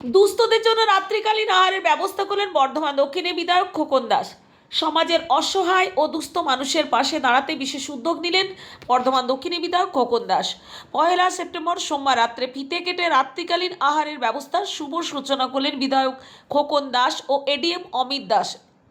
দুস্থদের জন্য রাত্রিকালীন আহারের ব্যবস্থা করলেন বর্ধমান দক্ষিণে বিধায়ক খোকন দাস। সমাজের অসহায় ও দুস্থ মানুষের পাশে দাঁড়াতে বিশেষ উদ্যোগ নিলেন বর্ধমান দক্ষিণে বিধায়ক খোকন দাস। পয়লা সেপ্টেম্বর সোমবার রাত্রে ফিতে কেটে রাত্রিকালীন আহারের ব্যবস্থার শুভ সূচনা করলেন বিধায়ক খোকন দাস ও এডিএম অমিত দাস।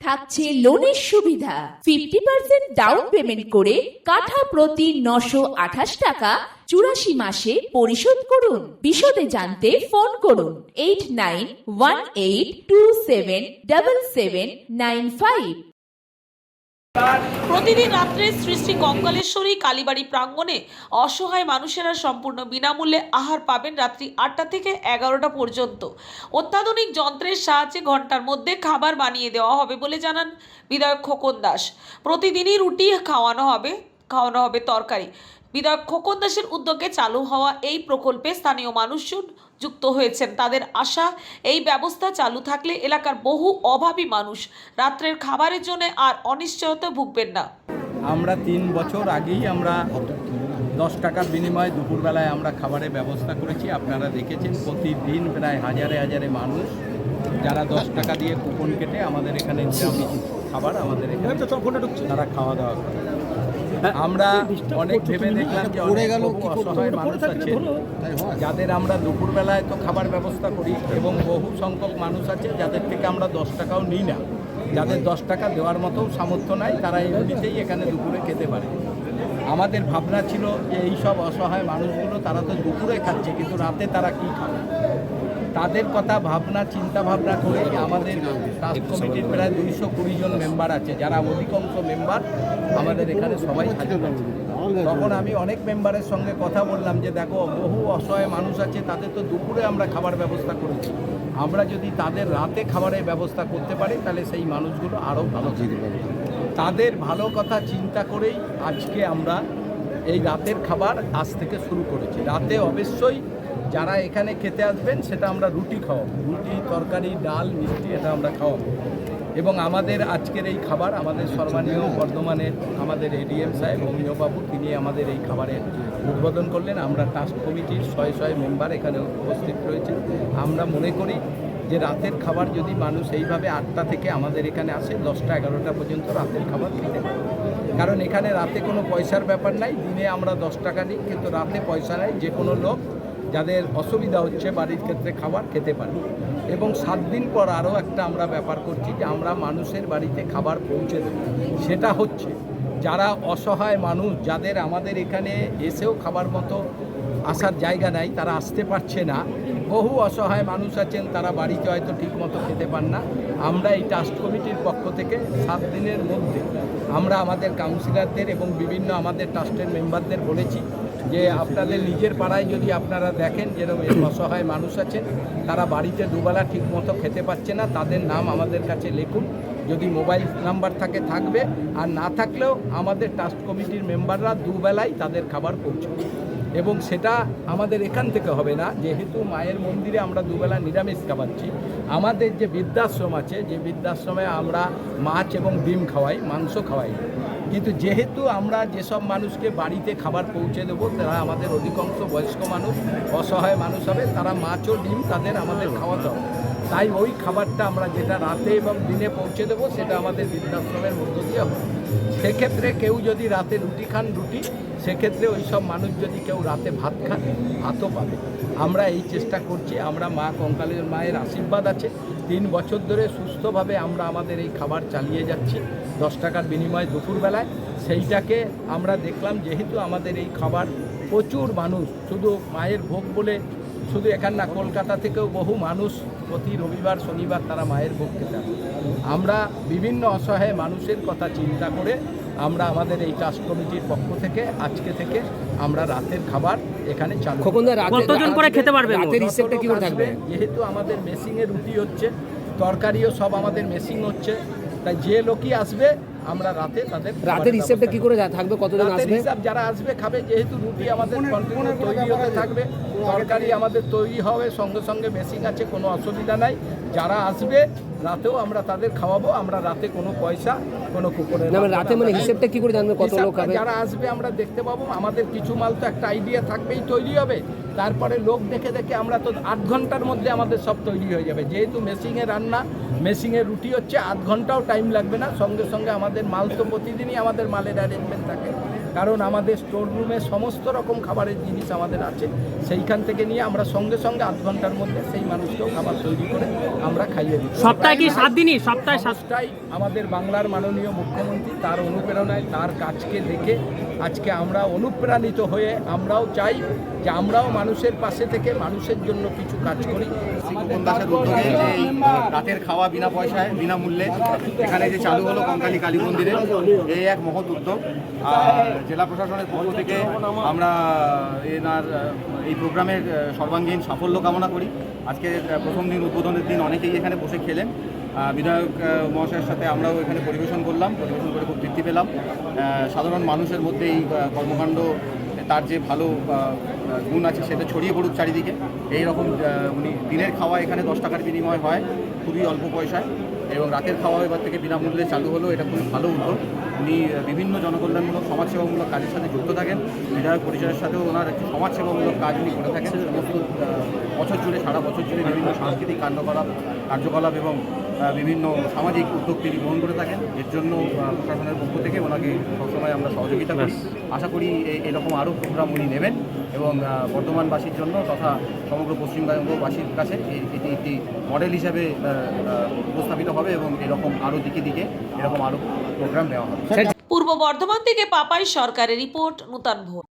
থাকছে লোনের সুবিধা। ফিফটি পার্সেন্ট ডাউন পেমেন্ট করে কাঠা প্রতি নশো আঠাশ টাকা চুরাশি মাসে পরিশোধ করুন। বিশদে জানতে ফোন করুন eight nine one eight two seven double seven nine five প্রতিদিন রাত্রে শ্রী শ্রী কঙ্কালেশ্বরী কালীবাড়ি প্রাঙ্গণে অসহায় মানুষেরা সম্পূর্ণ বিনামূল্যে আহার পাবেন রাত্রি আটটা থেকে এগারোটা পর্যন্ত। অত্যাধুনিক যন্ত্রের সাহায্যে ঘণ্টার মধ্যে খাবার বানিয়ে দেওয়া হবে বলে জানান বিধায়ক খোকন দাস। প্রতিদিনই রুটি খাওয়ানো হবে। খাওয়ানো হবে তরকারি। বিধায়ক খোকন দাসের উদ্যোগে চালু হওয়া এই প্রকল্পে স্থানীয় মানুষজন যুক্ত হয়েছেন। তাদের আশা এই ব্যবস্থা চালু থাকলে এলাকার বহু অভাবী মানুষ রাত্রের খাবারের জন্য আর অনিশ্চয়তা ভুগবেন না। আমরা তিন বছর আগেই আমরা দশ টাকার বিনিময়ে দুপুরবেলায় আমরা খাবারের ব্যবস্থা করেছি। আপনারা দেখেছেন প্রতিদিন প্রায় হাজারে হাজারে মানুষ যারা দশ টাকা দিয়ে কুপন কেটে আমাদের এখানে খাবার আমাদের এখানে তারা খাওয়া দাওয়া করে। আমরা অনেক ভেবে দেখলাম যে অনেক অসহায় মানুষ আছে। যাদের আমরা দুপুরবেলায় তো খাবার ব্যবস্থা করি এবং বহু সংখ্যক মানুষ আছে যাদের থেকে আমরা দশ টাকাও নিই না। যাদের দশ টাকা দেওয়ার মতো সামর্থ্য নাই তারা এমনিতেই এখানে দুপুরে খেতে পারে। আমাদের ভাবনা ছিল যে এই সব অসহায় মানুষগুলো তারা তো দুপুরে খাচ্ছে কিন্তু রাতে তারা কি খাবে? তাদের কথা ভাবনা চিন্তা ভাবনা করে আমাদের ট্রাস্ট কমিটির প্রায় দুইশো কুড়ি জন মেম্বার আছে। যারা অধিকাংশ মেম্বার আমাদের এখানে সবাই হাজির তখন আমি অনেক মেম্বারের সঙ্গে কথা বললাম যে, দেখো, বহু অসহায় মানুষ আছে তাদের তো দুপুরে আমরা খাবার ব্যবস্থা করেছি। আমরা যদি তাদের রাতে খাবারের ব্যবস্থা করতে পারি, তাহলে সেই মানুষগুলো আরও ভালো থাকবে। তাদের ভালো কথা চিন্তা করেই আজকে আমরা এই রাতের খাবার আজ থেকে শুরু করেছি। রাতে অবশ্যই যারা এখানে খেতে আসবেন, সেটা আমরা রুটি খাওয়াবো। রুটি, তরকারি, ডাল, মিষ্টি, এটা আমরা খাওয়াবো। এবং আমাদের আজকের এই খাবার, আমাদের সর্বানীয় বর্ধমানের আমাদের এডিএম সাহেব, অমিয়বাবু, তিনি আমাদের এই খাবারের উদ্বোধন করলেন। আমরা ট্রাস্ট কমিটির শয়ে শয়ে মেম্বার এখানে উপস্থিত রয়েছে আমরা মনে করি যে রাতের খাবার যদি মানুষ এইভাবে আটটা থেকে আমাদের এখানে আসে, দশটা, এগারোটা পর্যন্ত রাতের খাবার খেতে পারে। কারণ এখানে রাতে কোনো পয়সার ব্যাপার নাই, দিনে আমরা দশ টাকা নিই, কিন্তু রাতে পয়সা নেই, যে কোনো লোক যাদের অসুবিধা হচ্ছে বাড়ির ক্ষেত্রে খাবার খেতে পারে। এবং সাত দিন পর আরও একটা আমরা ব্যাপার করছি যে আমরা মানুষের বাড়িতে খাবার পৌঁছে দেব। সেটা হচ্ছে যারা অসহায় মানুষ, যাদের আমাদের এখানে এসেও খাবার মতো আসার জায়গা নাই, তারা আসতে পারছে না। বহু অসহায় মানুষ আছেন, তারা বাড়িতে হয়তো ঠিক মতো খেতে পান না। আমরা এই ট্রাস্ট কমিটির পক্ষ থেকে সাত দিনের মধ্যে আমরা আমাদের কাউন্সিলরদের এবং বিভিন্ন আমাদের ট্রাস্টের মেম্বারদের বলেছি যে আপনাদের নিজের পাড়ায় যদি আপনারা দেখেন যেরকম অসহায় মানুষ আছেন তারা বাড়িতে দুবেলা ঠিক মতো খেতে পাচ্ছে না, তাদের নাম আমাদের কাছে লিখুন। যদি মোবাইল নাম্বার থাকে, থাকবে। আর না থাকলেও আমাদের ট্রাস্ট কমিটির মেম্বাররা দুবেলায় তাদের খাবার পৌঁছবে। এবং সেটা আমাদের এখান থেকে হবে না। যেহেতু মায়ের মন্দিরে আমরা দুবেলা নিরামিষ খাওয়াচ্ছি, আমাদের যে বৃদ্ধাশ্রম আছে, যে বৃদ্ধাশ্রমে আমরা মাছ এবং ডিম খাওয়াই, মাংস খাওয়াই। কিন্তু যেহেতু আমরা যেসব মানুষকে বাড়িতে খাবার পৌঁছে দেবো, তারা আমাদের অধিকাংশ বয়স্ক মানুষ, অসহায় মানুষ হবে, তারা মাছ ও ডিম তাদের আমাদের খাওয়াতে হবে। তাই ওই খাবারটা আমরা যেটা রাতে এবং দিনে পৌঁছে দেবো, সেটা আমাদের বৃদ্ধাশ্রমের মধ্য দিয়ে হবে। সেক্ষেত্রে কেউ যদি রাতে রুটি খান রুটি, সেক্ষেত্রে ওই সব মানুষ যদি কেউ রাতে ভাত খান ভাতও পাবে। আমরা এই চেষ্টা করছি, আমরা মা কঙ্কালের মায়ের আশীর্বাদ আছে। তিন বছর ধরে সুস্থভাবে আমরা আমাদের এই খাবার চালিয়ে যাচ্ছি, দশ টাকার বিনিময়ে দুপুরবেলায়। সেইটাকে আমরা দেখলাম, যেহেতু আমাদের এই খাবার প্রচুর মানুষ, শুধু মায়ের ভোগ বলে, শুধু এখান না কলকাতা থেকেও বহু মানুষ প্রতি রবিবার, শনিবার তারা মায়ের ভোগ খেতে আমরা বিভিন্ন অসহায় মানুষের কথা চিন্তা করে আমরা আমাদের এই ট্রাস্ট কমিটির পক্ষ থেকে আজকে থেকে আমরা রাতের খাবার এখানে চালু খোকনদা কতজন করে খেতে পারবে রাতের হিসেবটা কি করে থাকবে? যেহেতু আমাদের মেশিংয়ে রুটি হচ্ছে তরকারিও সব আমাদের মেশিং হচ্ছে তাই যে লোকই আসবে আমরা রাতে তাদের রাতের হিসেবটা কি করে থাকবে কতজন রাতের আসবে? হিসাব যারা আসবে খাবে যেহেতু রুটি আমাদের কন্টিনিউ তৈরি হতে থাকবে তরকারি আমাদের তৈরি হবে সঙ্গে সঙ্গে মেশিন আছে কোনো অসুবিধা নাই। যারা আসবে রাতেও আমরা তাদের খাওয়াবো আমরা রাতে কোনো পয়সা কোনো না রাতে মানে হিসেবটা কি করে জানবে কত লোক হবে? যারা আসবে আমরা দেখতে পাবো আমাদের কিছু মাল তো একটা আইডিয়া থাকবেই তৈরি হবে। তারপরে লোক দেখে দেখে আমরা তো আধ ঘণ্টার মধ্যে আমাদের সব তৈরি হয়ে যাবে। যেহেতু মেশিনে রান্না মেশিনে রুটি হচ্ছে আধ ঘন্টাও টাইম লাগবে না। সঙ্গে সঙ্গে আমাদের মাল তো প্রতিদিনই আমাদের মালের অ্যারেঞ্জমেন্ট থাকে। কারণ আমাদের স্টোর রুমে সমস্ত রকম খাবারের জিনিস আমাদের আছে। সেইখান থেকে নিয়ে আমরা সঙ্গে সঙ্গে আধ ঘণ্টার মধ্যে সেই মানুষকেও খাবার তৈরি করে আমরা খাইয়ে দিই। সপ্তাহে কি সাত দিনই? সপ্তাহে সাতটাই আমাদের বাংলার মাননীয় মুখ্যমন্ত্রী তার অনুপ্রেরণায় তার কাজকে দেখে আজকে আমরা অনুপ্রাণিত হয়ে আমরাও চাই যে আমরাও মানুষের পাশে থেকে মানুষের জন্য কিছু কাজ করি। এই রাতের খাওয়া বিনা পয়সায় বিনামূল্যে এখানে যে চালু হলো কঙ্কালী কালী মন্দিরে, এই এক মহৎ উদ্যোগ। আর জেলা প্রশাসনের পক্ষ থেকে আমরা এনার এই প্রোগ্রামের সর্বাঙ্গীন সাফল্য কামনা করি। আজকে প্রথম দিন, উদ্বোধনের দিন অনেকেই এখানে বসে খেলেন। বিধায়ক মহাশয়ের সাথে আমরাও এখানে পরিবেশন করলাম। পরিবেশন করে খুব তৃপ্তি পেলাম। সাধারণ মানুষের মধ্যে এই কর্মকাণ্ড তার যে ভালো গুণ আছে সেটা ছড়িয়ে পড়ুক চারিদিকে। এই রকম উনি দিনের খাওয়া এখানে দশ টাকার বিনিময় হয় খুবই অল্প পয়সায়। এবং রাতের খাওয়া এবার থেকে বিনামূল্যে চালু হলো এটা খুবই ভালো উদ্যোগ। উনি বিভিন্ন জনকল্যাণমূলক সমাজসেবামূলক কাজের সাথে যুক্ত থাকেন। বিধায়ক পরিচয়ের সাথেও ওনার একটি সমাজসেবামূলক কাজ উনি করে থাকেন। সমস্ত বছর জুড়ে সারা বছর জুড়ে বিভিন্ন সাংস্কৃতিক কার্যকলাপ কার্যকলাপ এবং বিভিন্ন সামাজিক উদ্যোগ তিনি গ্রহণ করে থাকেন। এর জন্য প্রশাসনের পক্ষ থেকে ওনাকে সবসময় আমরা সহযোগিতা করি। আশা করি এ- এরকম আরও প্রোগ্রাম উনি নেবেন এবং বর্ধমানবাসীর জন্য তথা সমগ্র পশ্চিমবঙ্গবাসীর কাছে এটি একটি মডেল হিসেবে উপস্থাপিত হবে এবং এরকম আরও দিকে দিকে এরকম আরও প্রোগ্রাম নেওয়া হবে। পূর্ব বর্ধমান থেকে পাপাই সরকারের রিপোর্ট নূতন ভোর